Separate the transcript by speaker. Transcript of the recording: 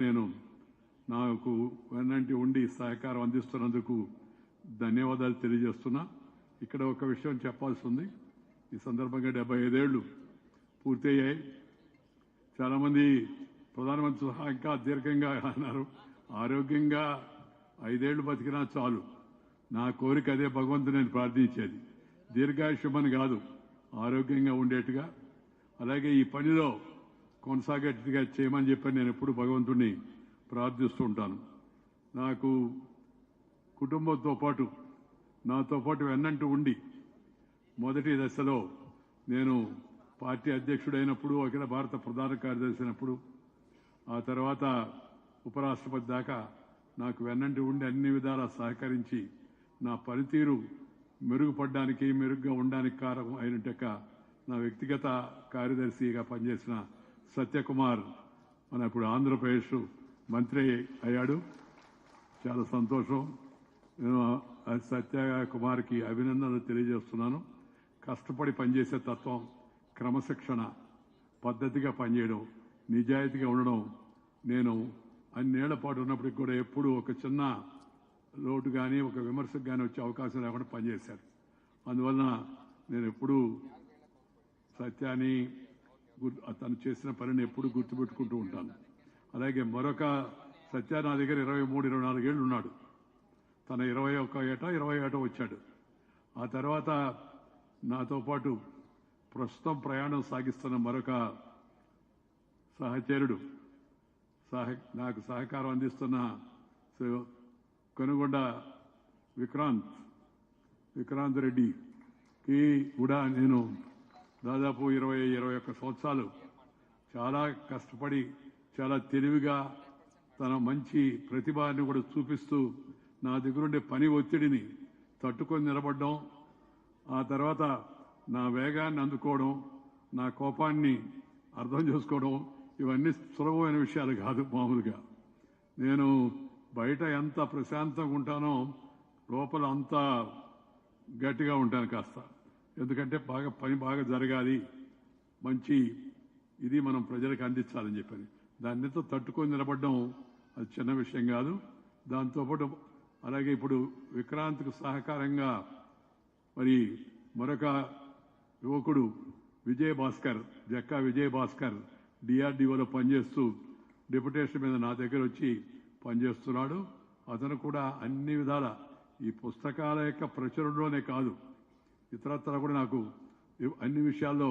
Speaker 1: నేను నాకు వెన్నంటి ఉండి సహకారం అందిస్తున్నందుకు ధన్యవాదాలు తెలియజేస్తున్నా. ఇక్కడ ఒక విషయం చెప్పాల్సి ఉంది ఈ సందర్భంగా డెబ్బై ఐదేళ్ళు పూర్తయ్యాయి. చాలామంది ప్రధానమంత్రి సహా ఇంకా దీర్ఘంగా అన్నారు. ఆరోగ్యంగా ఐదేళ్ళు బతికినా చాలు. నా కోరిక అదే భగవంతుని నేను ప్రార్థించేది. దీర్ఘాయుష్యమని కాదు ఆరోగ్యంగా ఉండేట్టుగా. అలాగే ఈ పనిలో కొనసాగేట్టుగా చేయమని చెప్పి నేను ఎప్పుడు భగవంతుడిని ప్రార్థిస్తూ ఉంటాను. నాకు కుటుంబంతో పాటు నాతో పాటు వెన్నంటూ ఉండి మొదటి దశలో నేను పార్టీ అధ్యక్షుడైనప్పుడు అఖిల భారత ప్రధాన కార్యదర్శి అయినప్పుడు ఆ తర్వాత ఉపరాష్ట్రపతి దాకా నాకు వెన్నంటి ఉండి అన్ని విధాలా సహకరించి నా పనితీరు మెరుగుపడడానికి మెరుగ్గా ఉండడానికి కారణం అయినట్టక నా వ్యక్తిగత కార్యదర్శిగా పనిచేసిన సత్యకుమార్ మన ఇప్పుడు ఆంధ్రప్రదేశ్ మంత్రి అయ్యాడు. చాలా సంతోషం. నేను సత్య కుమార్కి అభినందనలు తెలియజేస్తున్నాను. కష్టపడి పనిచేసే తత్వం క్రమశిక్షణ పద్ధతిగా పనిచేయడం నిజాయితీగా ఉండడం నేను అన్నేళ్ళ పాటు ఉన్నప్పటికి కూడా ఎప్పుడూ ఒక చిన్న లోటు కానీ ఒక విమర్శకు కానీ వచ్చే అవకాశం లేకుండా పనిచేశారు. అందువలన నేను ఎప్పుడూ సత్యాన్ని తను చేసిన పనిని ఎప్పుడు గుర్తుపెట్టుకుంటూ ఉంటాను. అలాగే మరొక సత్య నా దగ్గర ఇరవై మూడు ఇరవై నాలుగేళ్ళు ఉన్నాడు. తన ఇరవై ఒక్క ఏట ఇరవై ఏట వచ్చాడు. ఆ తర్వాత నాతో పాటు ప్రస్తుతం ప్రయాణం సాగిస్తున్న మరొక సహచరుడు సహ నాకు సహకారం అందిస్తున్న కనుగొండ కొనుగొండ విక్రాంత్ విక్రాంత్ రెడ్డికి కూడా నేను దాదాపు ఇరవై ఇరవై ఒక్క సంవత్సరాలు చాలా కష్టపడి చాలా తెలివిగా తన మంచి ప్రతిభాన్ని కూడా చూపిస్తూ నా దగ్గరుండే పని ఒత్తిడిని తట్టుకొని నిలబడడం ఆ తర్వాత నా వేగాన్ని అందుకోవడం నా కోపాన్ని అర్థం చేసుకోవడం ఇవన్నీ సులభమైన విషయాలు కాదు మామూలుగా. నేను బయట ఎంత ప్రశాంతంగా ఉంటానో లోపల అంత గట్టిగా ఉంటాను కాస్త. ఎందుకంటే బాగా పని బాగా జరగాలి. మంచి ఇది మనం ప్రజలకు అందించాలని చెప్పని దానితో తట్టుకొని నిలబడడం అది చిన్న విషయం కాదు. దాంతోపాటు అలాగే ఇప్పుడు విక్రాంత్కు సహకారంగా మరి మరొక యువకుడు విజయభాస్కర్ జక్కా విజయ భాస్కర్ డిఆర్డిఓలో పనిచేస్తూ డిప్యుటేషన్ మీద నా దగ్గర వచ్చి పనిచేస్తున్నాడు. అతను కూడా అన్ని విధాల ఈ పుస్తకాల యొక్క ప్రచురణలోనే కాదు. ఇతరత్ర కూడా నాకు అన్ని విషయాల్లో